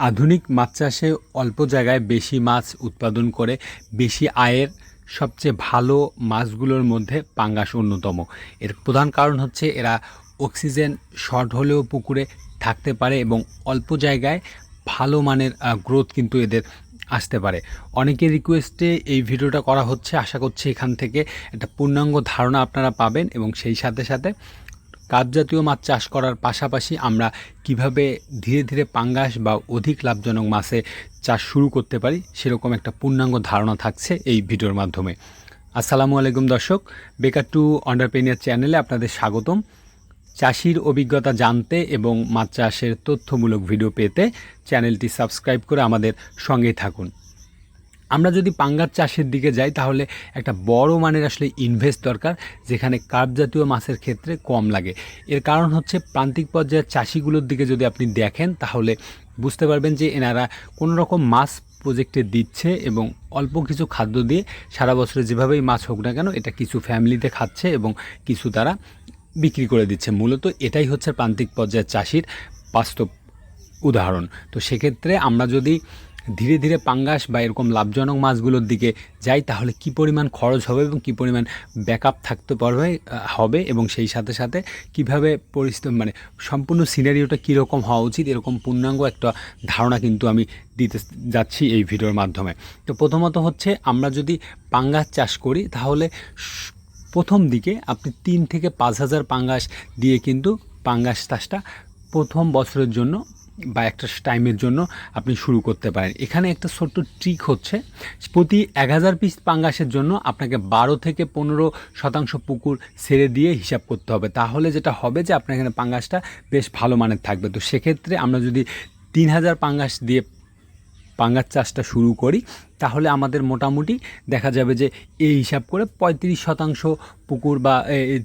আধুনিক মাছ চাষে অল্প জায়গায় বেশি মাছ উৎপাদন করে বেশি আয়ের সবচেয়ে ভালো মাছগুলোর মধ্যে পাঙ্গাস অন্যতম। এর প্রধান কারণ হচ্ছে এরা অক্সিজেন শর্ট হলেও পুকুরে থাকতে পারে এবং অল্প জায়গায় ভালো মানের গ্রোথ কিন্তু এদের আসতে পারে। অনেকের রিকোয়েস্টে এই ভিডিওটা করা হচ্ছে। আশা করছি এখান থেকে একটা পূর্ণাঙ্গ ধারণা আপনারা পাবেন এবং সেই সাথে সাথে কাপ জাতীয় মাছ চাষ করার পাশাপাশি আমরা কীভাবে ধীরে ধীরে পাঙ্গাস বা অধিক লাভজনক মাছে চাষ শুরু করতে পারি সেরকম একটা পূর্ণাঙ্গ ধারণা থাকছে এই ভিডিওর মাধ্যমে। আসসালামু আলাইকুম দর্শক, বেকার টু অন্ডারপেনিয়ার চ্যানেলে আপনাদের স্বাগতম। চাষির অভিজ্ঞতা জানতে এবং মাছ চাষের তথ্যমূলক ভিডিও পেতে চ্যানেলটি সাবস্ক্রাইব করে আমাদের সঙ্গেই থাকুন। আমরা যদি পাঙ্গার চাষের দিকে যাই, তাহলে একটা বড় মানের আসলে ইনভেস্ট দরকার, যেখানে কার্প জাতীয় মাছের ক্ষেত্রে কম লাগে। এর কারণ হচ্ছে প্রান্তিক পর্যায়ের চাষিগুলোর দিকে যদি আপনি দেখেন, তাহলে বুঝতে পারবেন যে এনারা কোনো রকম মাছ প্রজেক্টে দিচ্ছে এবং অল্প কিছু খাদ্য দিয়ে সারা বছরে যেভাবেই মাছ হোক না কেন, এটা কিছু ফ্যামিলিতে খাচ্ছে এবং কিছু তারা বিক্রি করে দিচ্ছে। মূলত এটাই হচ্ছে প্রান্তিক পর্যায়ের চাষির বাস্তব উদাহরণ। তো সেক্ষেত্রে আমরা যদি ধীরে ধীরে পাঙ্গাস বা এরকম লাভজনক মাছগুলোর দিকে যাই, তাহলে কি পরিমাণ খরচ হবে এবং কি পরিমাণ ব্যাকআপ থাকতে পারবে হবে এবং সেই সাথে সাথে কীভাবে পরিস্থিতি মানে সম্পূর্ণ সিনারিওটা কীরকম হওয়া উচিত, এরকম পূর্ণাঙ্গ একটা ধারণা কিন্তু আমি দিতে যাচ্ছি এই ভিডিওর মাধ্যমে। তো প্রথমত হচ্ছে আমরা যদি পাঙ্গাস চাষ করি, তাহলে প্রথম দিকে আপনি তিন থেকে পাঁচ হাজার পাঙ্গাস দিয়ে কিন্তু পাঙ্গাস চাষটা প্রথম বছরের জন্য বা একটা টাইমের জন্য আপনি শুরু করতে পারেন। এখানে একটা ছোট্ট ট্রিক হচ্ছে, প্রতি এক হাজার পিস পাঙ্গাসের জন্য আপনাকে বারো থেকে পনেরো শতাংশ পুকুর ছেড়ে দিয়ে হিসাব করতে হবে। তাহলে যেটা হবে যে আপনার এখানে পাঙ্গাসটা বেশ ভালো মানের থাকবে। তো সেক্ষেত্রে আমরা যদি তিন হাজার পাঙ্গাস দিয়ে পাঙ্গাস চাষটা শুরু করি তাহলে আমাদের মোটামুটি দেখা যাবে যে এই হিসাব করে পঁয়ত্রিশ শতাংশ পুকুর বা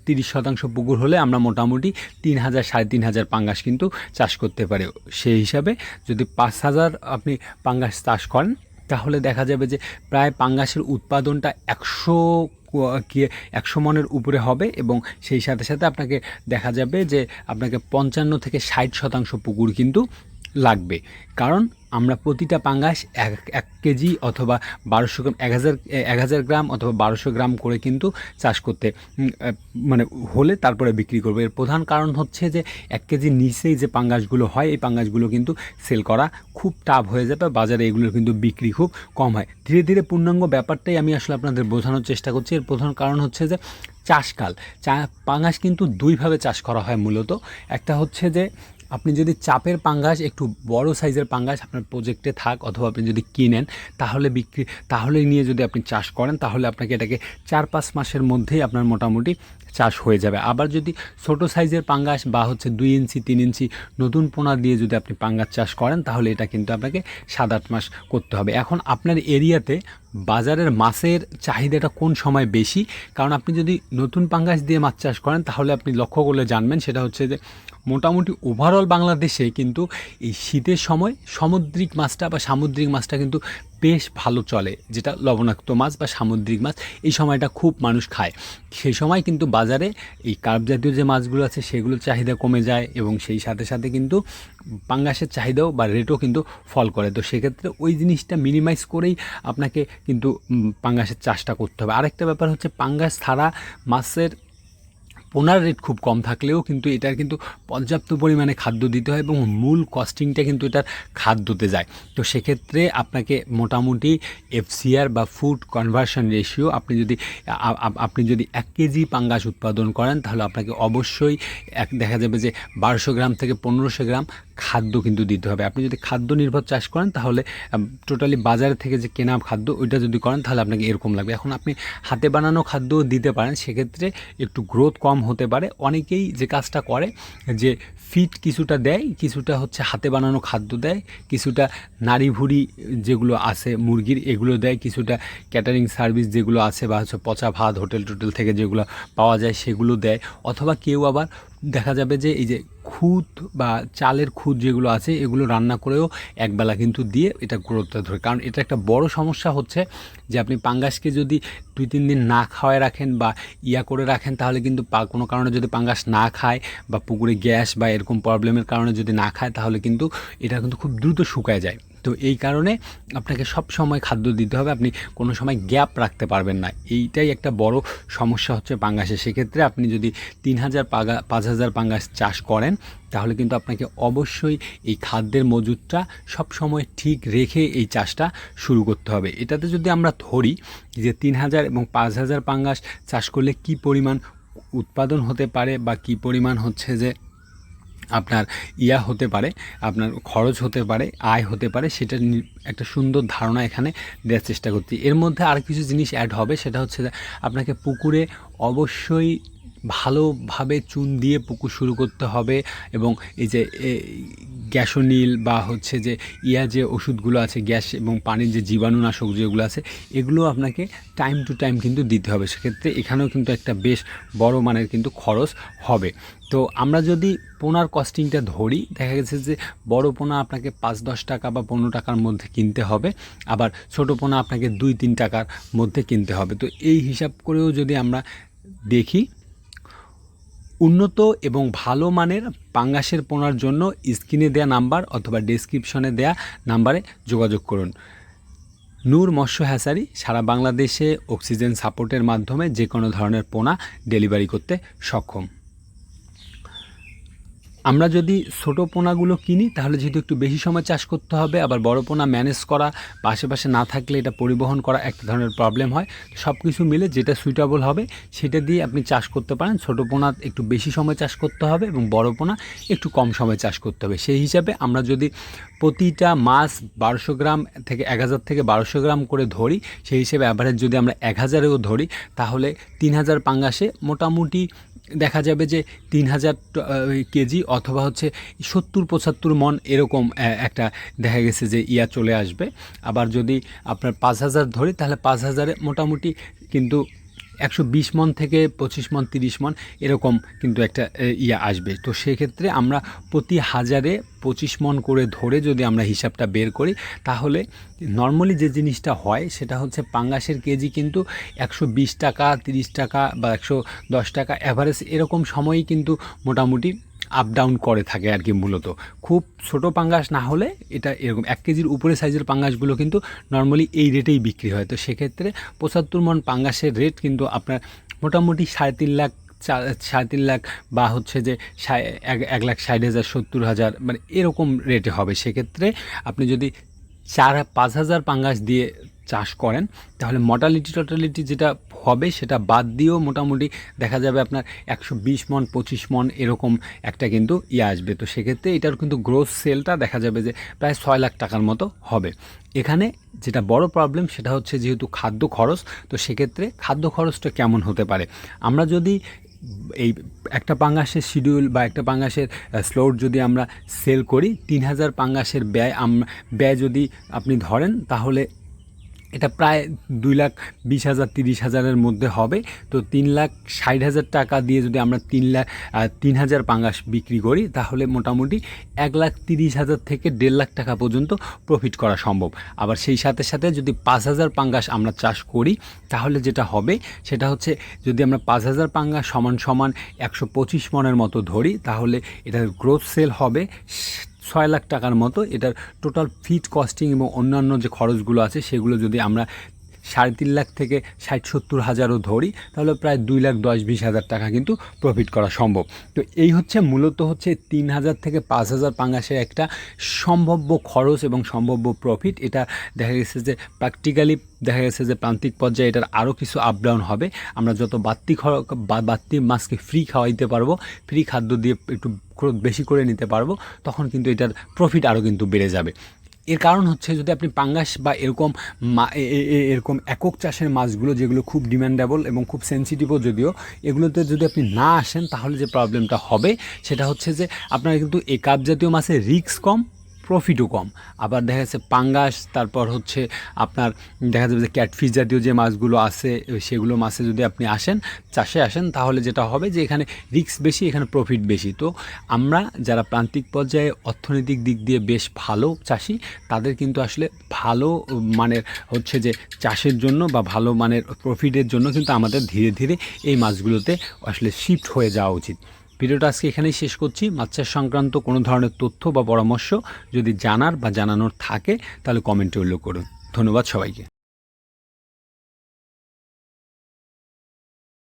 তিরিশ শতাংশ পুকুর হলে আমরা মোটামুটি তিন হাজার, সাড়ে তিন হাজার পাঙ্গাস কিন্তু চাষ করতে পারি। সেই হিসাবে যদি পাঁচ হাজার আপনি পাঙ্গাস চাষ করেন, তাহলে দেখা যাবে যে প্রায় পাঙ্গাসের উৎপাদনটা একশো কি, একশো মনের উপরে হবে এবং সেই সাথে সাথে আপনাকে দেখা যাবে যে আপনাকে পঞ্চান্ন থেকে ষাট শতাংশ পুকুর কিন্তু লাগবে। কারণ আমরা প্রতিটা পাঙ্গাস এক এক কেজি অথবা বারোশো গ্রাম, এক হাজার এক হাজার গ্রাম অথবা বারোশো গ্রাম করে কিন্তু চাষ করতে মানে হলে তারপরে বিক্রি করবে। এর প্রধান কারণ হচ্ছে যে এক কেজি নিচেই যে পাঙ্গাসগুলো হয়, এই পাঙ্গাসগুলো কিন্তু সেল করা খুব টাফ হয়ে যাবে, বাজারে এগুলোর কিন্তু বিক্রি খুব কম হয়। ধীরে ধীরে পূর্ণাঙ্গ ব্যাপারটাই আমি আসলে আপনাদের বোঝানোর চেষ্টা করছি। এর প্রধান কারণ হচ্ছে যে চাষকাল, চা, পাঙ্গাস কিন্তু দুইভাবে চাষ করা হয় মূলত। একটা হচ্ছে যে আপনি যদি চাপের পাঙ্গাস, একটু বড় সাইজের পাঙ্গাস আপনার প্রজেক্টে থাক অথবা আপনি যদি কিনেন, তাহলে বিক্রি, তাহলে নিয়ে যদি আপনি চাষ করেন, তাহলে আপনাকে এটাকে চার পাঁচ মাসের মধ্যেই আপনার মোটামুটি চাষ হয়ে যাবে। আবার যদি ছোট সাইজের পাঙ্গাস বা হচ্ছে দুই ইঞ্চি, তিন ইঞ্চি নতুন পোনা দিয়ে যদি আপনি পাঙ্গাস চাষ করেন, তাহলে এটা কিন্তু আপনাকে সাত আট মাস করতে হবে। এখন আপনার এরিয়াতে বাজারের মাছের চাহিদাটা কোন সময় বেশি? কারণ আপনি যদি নতুন পাঙ্গাস দিয়ে মাছ চাষ করেন, তাহলে আপনি লক্ষ্য করলে জানবেন সেটা হচ্ছে যে, মোটামুটি ওভারঅল বাংলাদেশে কিন্তু এই শীতের সময় সামুদ্রিক মাছটা বা সামুদ্রিক মাছটা কিন্তু বেশ ভালো চলে, যেটা লবণাক্ত মাছ বা সামুদ্রিক মাছ এই সময়টা খুব মানুষ খায়। সেই সময় কিন্তু বাজারে এই কার্প জাতীয় যে মাছগুলো আছে, সেগুলোর চাহিদা কমে যায় এবং সেই সাথে সাথে কিন্তু পাঙ্গাসের চাহিদাও বা রেটও কিন্তু ফল করে। তো সেক্ষেত্রে ওই জিনিসটা মিনিমাইজ করেই আপনাকে কিন্তু পাঙ্গাসের চাষটা করতে হবে। আরেকটা ব্যাপার হচ্ছে, পাঙ্গাস ছাড়া মাছের পোনার রেট খুব কম থাকলেও কিন্তু এটার কিন্তু পর্যাপ্ত পরিমাণে খাদ্য দিতে হয় এবং মূল কস্টিংটা কিন্তু এটার খাদ্যতে যায়। তো সেক্ষেত্রে আপনাকে মোটামুটি এফসিআর বা ফুড কনভার্সন রেশিও আপনি যদি আপনি যদি এক কেজি পাঙ্গাস উৎপাদন করেন, তাহলে আপনাকে অবশ্যই এক, দেখা যাবে যে বারোশো গ্রাম থেকে পনেরোশো গ্রাম খাদ্য কিন্তু দিতে হবে। আপনি যদি খাদ্য নির্ভর চাষ করেন, তাহলে টোটালি বাজার থেকে যে কেনা খাদ্য, ওইটা যদি করেন, তাহলে আপনাকে এরকম লাগবে। এখন আপনি হাতে বানানো খাদ্য দিতে পারেন, সেক্ষেত্রে একটু গ্রোথ কম হতে পারে। অনেকেই যে কাজটা করে, যে ফিট কিছুটা দেয়, কিছুটা হচ্ছে হাতে বানানো খাদ্য দেয়, কিছুটা নাড়ি ভুড়ি যেগুলো আছে, মুরগির, এগুলো দেয়, কিছুটা ক্যাটারিং সার্ভিস যেগুলো আছে, বা হচ্ছে পচা ভাত হোটেল টোটেল থেকে যেগুলো পাওয়া যায়, সেগুলো দেয়। অথবা কেউ আবার দেখা যাবে যে এই যে খুদ বা চালের খুদ যেগুলো আছে, এগুলো রান্না করেও একবেলা কিন্তু দিয়ে এটা গুরুত্ব ধরে। কারণ এটা একটা বড় সমস্যা হচ্ছে যে আপনি পাঙ্গাসকে যদি দুই, তিন দিন না খাওয়ায় রাখেন বা ইয়া করে রাখেন, তাহলে কিন্তু কোনো কারণে যদি পাঙ্গাস না খায় বা পুকুরে গ্যাস বা এরকম প্রবলেমের কারণে যদি না খায়, তাহলে কিন্তু এটা কিন্তু খুব দ্রুত শুকায় যায়। তো এই কারণে আপনাকে সব সময় খাদ্য দিতে হবে। আপনি কোনো সময় গ্যাপ রাখতে পারবেন না। এইটাই একটা বড় সমস্যা হচ্ছে পাঙ্গাসে। সেক্ষেত্রে আপনি যদি তিন হাজার পাগা, পাঁচ হাজার পাঙ্গাস চাষ করেন, তাহলে কিন্তু আপনাকে অবশ্যই এই খাদ্যের মজুদটা সব সময় ঠিক রেখে এই চাষটা শুরু করতে হবে। এটাতে যদি আমরা ধরি যে তিন হাজার এবং পাঁচ হাজার পাঙ্গাস চাষ করলে কি পরিমাণ উৎপাদন হতে পারে বা কি পরিমাণ হচ্ছে যে আপনার ইয়া হতে পারে, আপনার খরচ হতে পারে, আয় হতে পারে, সেটা একটা সুন্দর ধারণা এখানে দেওয়ার চেষ্টা করছি। এর মধ্যে আর কিছু জিনিস অ্যাড হবে, সেটা হচ্ছে আপনাকে পুকুরে অবশ্যই ভালোভাবে চুন দিয়ে পুকুর শুরু করতে হবে এবং এই যে গ্যাসোনিল বা হচ্ছে যে, ইয়া যে ওষুধগুলো আছে, গ্যাস এবং পানির যে জীবাণুনাশক যেগুলো আছে, এগুলো আপনাকে টাইম টু টাইম কিন্তু দিতে হবে। সেক্ষেত্রে এখানেও কিন্তু একটা বেশ বড় মানের কিন্তু খরচ হবে। তো আমরা যদি পোনার কস্টিংটা ধরি, দেখা গেছে যে বড় পোনা আপনাকে পাঁচ দশ টাকা বা পনেরো টাকার মধ্যে কিনতে হবে, আবার ছোট পোনা আপনাকে দুই তিন টাকার মধ্যে কিনতে হবে। তো এই হিসাব করেও যদি আমরা দেখি উন্নত এবং ভালো মানের পাঙ্গাসের পোনার জন্য স্ক্রিনে দেয়া নাম্বার অথবা ডেসক্রিপশনে দেয়া নাম্বারে যোগাযোগ করুন। নূর মৎস্য হ্যাসারি সারা বাংলাদেশে অক্সিজেন সাপোর্টের মাধ্যমে যে কোনো ধরনের পোনা ডেলিভারি করতে সক্ষম। আমরা যদি ছোটো পোনাগুলো কিনি, তাহলে যেহেতু একটু বেশি সময় চাষ করতে হবে, আবার বড় পোনা ম্যানেজ করা বা আশেপাশে না থাকলে এটা পরিবহন করা একটা ধরনের প্রবলেম হয়। সব কিছু মিলে যেটা সুইটেবল হবে, সেটা দিয়ে আপনি চাষ করতে পারেন। ছোটো পোনা একটু বেশি সময় চাষ করতে হবে এবং বড় পোনা একটু কম সময় চাষ করতে হবে। সেই হিসাবে আমরা যদি প্রতিটা মাছ বারোশো গ্রাম থেকে এক হাজার থেকে বারোশো গ্রাম করে ধরি, সেই হিসেবে অ্যাভারেজ যদি আমরা এক হাজারেও ধরি, তাহলে তিন হাজার পাঙ্গাসে মোটামুটি দেখা যাবে যে তিন হাজার কেজি অথবা হচ্ছে সত্তর, পঁচাত্তর মন এরকম একটা দেখা গেছে যে ইয়া চলে আসবে। আবার যদি আপনার পাঁচ হাজার ধরি, তাহলে পাঁচ হাজারে মোটামুটি কিন্তু একশো বিশ মন থেকে পঁচিশ মন, তিরিশ মন এরকম কিন্তু একটা ইয়ে আসবে। তো সেক্ষেত্রে আমরা প্রতি হাজারে পঁচিশ মন করে ধরে যদি আমরা হিসাবটা বের করি, তাহলে নর্মালি যে জিনিসটা হয় সেটা হচ্ছে পাঙ্গাসের কেজি কিন্তু একশো বিশ টাকা, তিরিশ টাকা বা একশো দশ টাকা অ্যাভারেজ এরকম সময়ই কিন্তু মোটামুটি আপ ডাউন করে থাকে আর কি মূলত। খুব ছোট পাঙ্গাস না হলে এটা এরকম এক কেজির উপরে সাইজের পাঙ্গাসগুলো কিন্তু নর্মালি এই রেটেই বিক্রি হয়। তো সেক্ষেত্রে পঁচাত্তর মন পাঙ্গাসের রেট কিন্তু আপনার মোটামুটি সাড়ে তিন লাখ সাড়ে তিন লাখ বা হচ্ছে যে এক লাখ ষাট হাজার, সত্তর হাজার মানে এরকম রেটে হবে। সেক্ষেত্রে আপনি যদি চার, পাঁচ হাজার পাঙ্গাস দিয়ে চাষ করেন, তাহলে মর্টালিটি টর্টালিটি যেটা হবে সেটা বাদ দিয়েও মোটামুটি দেখা যাবে আপনার একশো বিশ মন, পঁচিশ মন এরকম একটা কিন্তু ইয়ে আসবে। তো সেক্ষেত্রে এটার কিন্তু গ্রোথ সেলটা দেখা যাবে যে প্রায় ছয় লাখ টাকার মতো হবে। এখানে যেটা বড় প্রবলেম সেটা হচ্ছে যেহেতু খাদ্য খরচ, তো সেক্ষেত্রে খাদ্য খরচটা কেমন হতে পারে? আমরা যদি এই একটা পাঙ্গাসের শিডিউল বা একটা পাঙ্গাসের স্লোট যদি আমরা সেল করি, তিন হাজার পাঙ্গাসের ব্যয় আম- ব্যয় যদি আপনি ধরেন, তাহলে এটা প্রায় দুই লাখ বিশ হাজার, তিরিশ হাজারের মধ্যে হবে। তো তিন লাখ ষাট হাজার টাকা দিয়ে যদি আমরা তিন লাখ তিন হাজার পাঙ্গাস বিক্রি করি, তাহলে মোটামুটি এক লাখ তিরিশ হাজার থেকে দেড় লাখ টাকা পর্যন্ত প্রফিট করা সম্ভব। আবার সেই সাথে সাথে যদি পাঁচ হাজার পাঙ্গাস আমরা চাষ করি, তাহলে যেটা হবে, সেটা হচ্ছে যদি আমরা পাঁচ হাজার পাঙ্গাস সমান সমান একশো পঁচিশ মনের মতো ধরি, তাহলে এটার গ্রোথ সেল হবে ছয় লাখ টাকার মতো এটার টোটাল ফিট কস্টিং এবং অন্যান্য যে খরচগুলো আছে, সেগুলো যদি আমরা সাড়ে তিন লাখ থেকে ষাট সত্তর হাজারও ধরি, তাহলে প্রায় দুই লাখ দশ বিশ হাজার টাকা কিন্তু প্রফিট করা সম্ভব। তো এই হচ্ছে মূলত হচ্ছে তিন হাজার থেকে পাঁচ হাজার পাঙ্গাসের একটা সম্ভাব্য খরচ এবং সম্ভাব্য প্রফিট এটা দেখা গেছে যে প্র্যাকটিক্যালি দেখা গেছে যে প্রান্তিক পর্যায়ে এটার আরও কিছু আপ ডাউন হবে। আমরা যত বাড়তি খর- বা- বাড়তি মাছকে ফ্রি খাওয়াইতে পারব ফ্রি খাদ্য দিয়ে একটু বেশি করে নিতে পারব, তখন কিন্তু এটার প্রফিট আরও কিন্তু বেড়ে যাবে। এর কারণ হচ্ছে যদি আপনি পাঙ্গাস বা এরকম এরকম একক চাষের মাছগুলো যেগুলো খুব ডিমান্ডেবল এবং খুব সেন্সিটিভও যদিও, এগুলোতে যদি আপনি না আসেন তাহলে যে প্রবলেমটা হবে সেটা হচ্ছে যে আপনার কিন্তু এ কাপ জাতীয় মাছের রিক্স কম প্রফিটও কম। আবার দেখা যাচ্ছে পাঙ্গাস, তারপর হচ্ছে আপনার দেখা যাবে যে ক্যাটফিস জাতীয় যে মাছগুলো আছে সেগুলো মাছে যদি আপনি আসেন, চাষে আসেন, তাহলে যেটা হবে যে এখানে রিস্ক বেশি, এখানে প্রফিট বেশি। তো আমরা যারা প্রান্তিক পর্যায়ে অর্থনৈতিক দিক দিয়ে বেশ ভালো চাষি, তাদের কিন্তু আসলে ভালো মানের হচ্ছে যে চাষের জন্য বা ভালো মানের প্রফিটের জন্য কিন্তু আমাদের ধীরে ধীরে এই মাছগুলোতে আসলে শিফট হয়ে যাওয়া উচিত। ভিডিওটা আজকে এখানেই শেষ করছি। মাছ চাষ সংক্রান্ত কোনো ধরনের তথ্য বা পরামর্শ যদি জানার বা জানানোর থাকে, তাহলে কমেন্টে উল্লেখ করুন। ধন্যবাদ সবাইকে।